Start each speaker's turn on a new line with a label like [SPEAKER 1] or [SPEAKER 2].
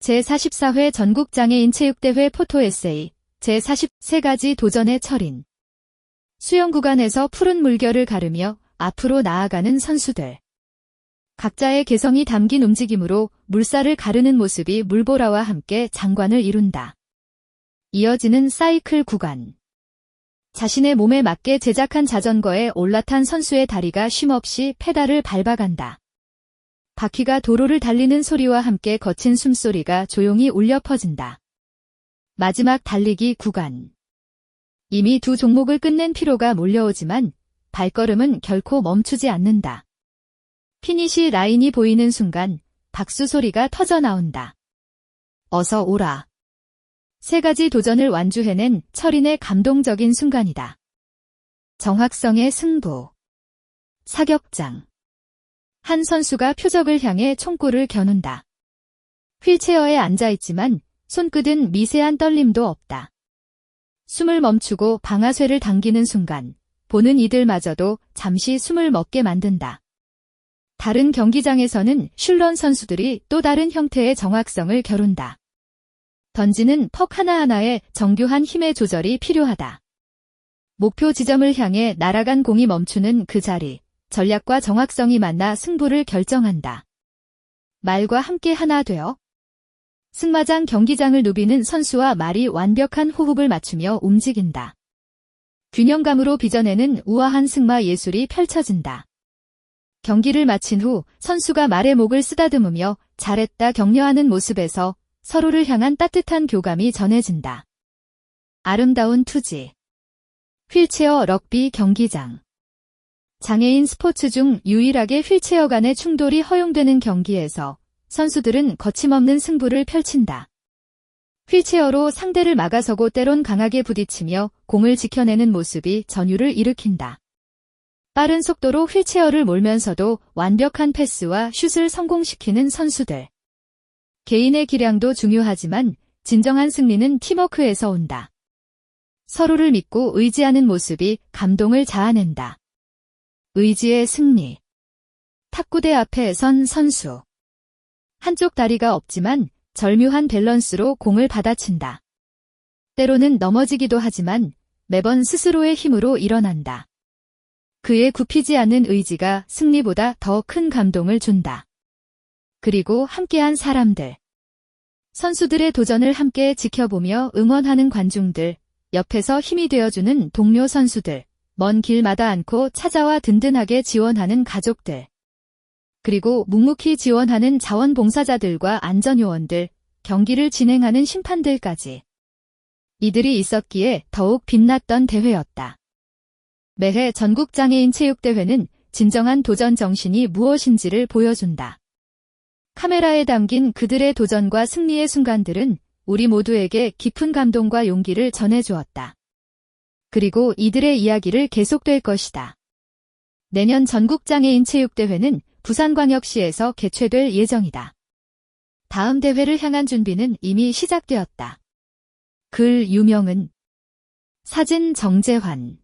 [SPEAKER 1] 제44회 전국장애인 체육대회 포토에세이 제43가지 도전의 철인 수영 구간에서 푸른 물결을 가르며 앞으로 나아가는 선수들 각자의 개성이 담긴 움직임으로 물살을 가르는 모습이 물보라와 함께 장관을 이룬다. 이어지는 사이클 구간 자신의 몸에 맞게 제작한 자전거에 올라탄 선수의 다리가 쉼없이 페달을 밟아간다. 바퀴가 도로를 달리는 소리와 함께 거친 숨소리가 조용히 울려 퍼진다. 마지막 달리기 구간. 이미 두 종목을 끝낸 피로가 몰려오지만 발걸음은 결코 멈추지 않는다. 피니시 라인이 보이는 순간 박수 소리가 터져 나온다. 어서 오라. 세 가지 도전을 완주해낸 철인의 감동적인 순간이다. 정확성의 승부. 사격장. 한 선수가 표적을 향해 총구를 겨눈다. 휠체어에 앉아있지만 손끝은 미세한 떨림도 없다. 숨을 멈추고 방아쇠를 당기는 순간 보는 이들마저도 잠시 숨을 먹게 만든다. 다른 경기장에서는 슐런 선수들이 또 다른 형태의 정확성을 겨룬다. 던지는 퍽 하나하나에 정교한 힘의 조절이 필요하다. 목표 지점을 향해 날아간 공이 멈추는 그 자리, 전략과 정확성이 만나 승부를 결정한다. 말과 함께 하나 되어 승마장 경기장을 누비는 선수와 말이 완벽한 호흡을 맞추며 움직인다. 균형감으로 빚어내는 우아한 승마 예술이 펼쳐진다. 경기를 마친 후 선수가 말의 목을 쓰다듬으며 잘했다 격려하는 모습에서 서로를 향한 따뜻한 교감이 전해진다. 아름다운 투지. 휠체어 럭비 경기장. 장애인 스포츠 중 유일하게 휠체어 간의 충돌이 허용되는 경기에서 선수들은 거침없는 승부를 펼친다. 휠체어로 상대를 막아서고 때론 강하게 부딪히며 공을 지켜내는 모습이 전율을 일으킨다. 빠른 속도로 휠체어를 몰면서도 완벽한 패스와 슛을 성공시키는 선수들. 개인의 기량도 중요하지만 진정한 승리는 팀워크에서 온다. 서로를 믿고 의지하는 모습이 감동을 자아낸다. 의지의 승리. 탁구대 앞에 선 선수. 한쪽 다리가 없지만 절묘한 밸런스로 공을 받아친다. 때로는 넘어지기도 하지만 매번 스스로의 힘으로 일어난다. 그의 굽히지 않는 의지가 승리보다 더 큰 감동을 준다. 그리고 함께한 사람들. 선수들의 도전을 함께 지켜보며 응원하는 관중들, 옆에서 힘이 되어주는 동료 선수들, 먼 길마다 않고 찾아와 든든하게 지원하는 가족들. 그리고 묵묵히 지원하는 자원봉사자들과 안전요원들, 경기를 진행하는 심판들까지. 이들이 있었기에 더욱 빛났던 대회였다. 매해 전국장애인 체육대회는 진정한 도전 정신이 무엇인지를 보여준다. 카메라에 담긴 그들의 도전과 승리의 순간들은 우리 모두에게 깊은 감동과 용기를 전해주었다. 그리고 이들의 이야기를 계속될 것이다. 내년 전국장애인 체육대회는 부산광역시에서 개최될 예정이다. 다음 대회를 향한 준비는 이미 시작되었다. 글 유명은 사진 정재환